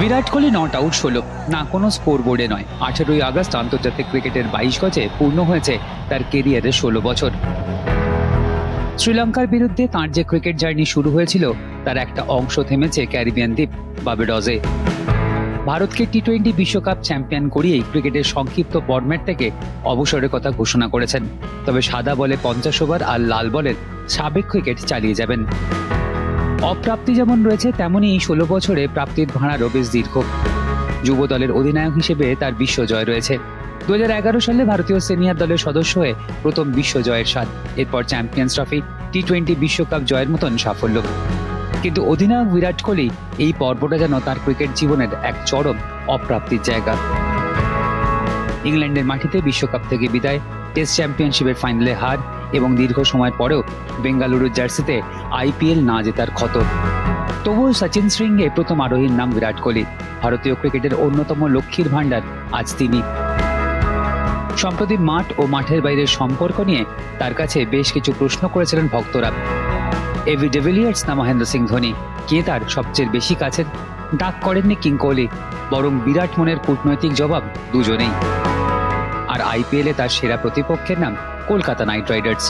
Virat Kohli not out ষোলো। না, কোনো স্কোর বোর্ডে নয়। আঠেরোই আগস্ট আন্তর্জাতিক ক্রিকেটের বাইশ গজে পূর্ণ হয়েছে তার কেরিয়ারের ষোলো বছর। শ্রীলঙ্কার বিরুদ্ধে তাঁর যে ক্রিকেট জার্নি শুরু হয়েছিল, তার একটা অংশ থেমেছে ক্যারিবিয়ান দ্বীপ বাবেডজে ভারতকে টি টোয়েন্টি বিশ্বকাপ চ্যাম্পিয়ন করিয়েই ক্রিকেটের সংক্ষিপ্ত ফরম্যাট থেকে অবসরের কথা ঘোষণা করেছেন। তবে সাদা বলে পঞ্চাশ ওভার আর লাল বলের সাবেক ক্রিকেট চালিয়ে যাবেন। অপ্রাপ্তি যেমন রয়েছে তেমনই ষোলো বছরে প্রাপ্তির ভাড়ারও বেশ দীর্ঘ। যুব দলের অধিনায়ক হিসেবে তার বিশ্বজয় রয়েছে। দু হাজার এগারো সালে ভারতীয় সিনিয়র দলের সদস্য হয়ে প্রথম বিশ্বজয়ের স্বাদ, এরপর চ্যাম্পিয়ন্স ট্রফি টি টোয়েন্টি বিশ্বকাপ জয়ের মতন সাফল্য। কিন্তু অধিনায়ক বিরাট কোহলি এই পর্বটা যেন তার ক্রিকেট জীবনের এক চরম অপ্রাপ্তির জায়গা। ইংল্যান্ডের মাটিতে বিশ্বকাপ থেকে বিদায়, টেস্ট চ্যাম্পিয়নশিপের ফাইনালে হার এবং দীর্ঘ সময়ের পরেও বেঙ্গালুরুর জার্সিতে আইপিএল না জেতার ক্ষত। তবুও সচিন শৃঙ্গে প্রথম আরোহীর নাম বিরাট কোহলি। ভারতীয় ক্রিকেটের অন্যতম লক্ষ্মীর ভাণ্ডার আজ তিনি। সম্প্রতি মাঠ ও মাঠের বাইরের সম্পর্ক নিয়ে তার কাছে বেশ কিছু প্রশ্ন করেছিলেন ভক্তরা। এভি ডেভিলিয়ার্স না মহেন্দ্র সিং ধোনি? কে তার সবচেয়ে বেশি কাছের? ডাক করেননি কিং কোহলি, বরং বিরাট মনের কূটনৈতিক জবাব দুজনেই। আর আইপিএলে তার সেরা প্রতিপক্ষের নাম কলকাতা নাইট রাইডার্স।